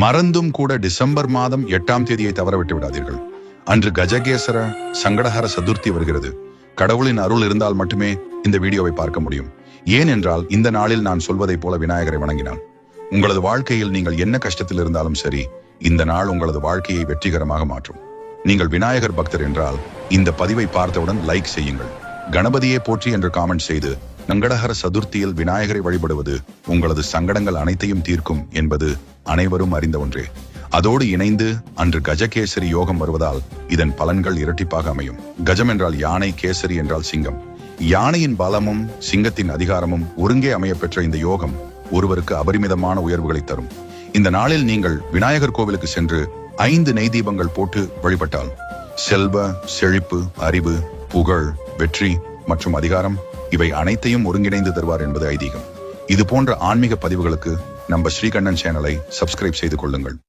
மறந்தும் கூட டிசம்பர் மாதம் எட்டாம் தேதியை தவறவிட்டு விடாதீர்கள். அன்று கஜகேசர சங்கடஹர சதுர்த்தி வருகிறது. கடவுளின் அருள் இருந்தால் மட்டுமே இந்த வீடியோவை பார்க்க முடியும். ஏனென்றால் இந்த நாளில் நான் சொல்வதைப் போல விநாயகரை வணங்கினான். உங்களது வாழ்க்கையில் நீங்கள் என்ன கஷ்டத்தில் இருந்தாலும் சரி இந்த நாள் உங்களது வாழ்க்கையை வெற்றிகரமாக மாற்றும். நீங்கள் விநாயகர் பக்தர் என்றால் இந்த பதிவை பார்த்தவுடன் லைக் செய்யுங்கள். கணபதியே போற்றி என்று காமெண்ட் செய்து நங்கடஹர சதுர்த்தியில் விநாயகரை வழிபடுவது உங்களது சங்கடங்கள் அனைத்தையும் தீர்க்கும் என்பது அனைவரும் அறிந்த ஒன்றே. அதோடு இணைந்து அன்று கஜகேசரி யோகம் வருவதால் இதன் பலன்கள் இரட்டிப்பாக அமையும். கஜம் என்றால் யானை கேசரி என்றால் சிங்கம். யானையின் பலமும் சிங்கத்தின் அதிகாரமும் ஒருங்கே அமையப்பெற்ற இந்த யோகம் ஒருவருக்கு அபரிமிதமான உயர்வுகளை தரும். இந்த நாளில் நீங்கள் விநாயகர் கோவிலுக்கு சென்று ஐந்து நெய் தீபங்கள் போட்டு வழிபட்டால் செல்வ செழிப்பு அறிவு புகழ் வெற்றி மற்றும் அதிகாரம் இவை அனைத்தையும் ஒருங்கிணைந்து தருவார் என்பது ஐதீகம். இது போன்ற ஆன்மீக பதிவுகளுக்கு நம்ம ஸ்ரீகண்ணன் சேனலை சப்ஸ்கிரைப் செய்து கொள்ளுங்கள்.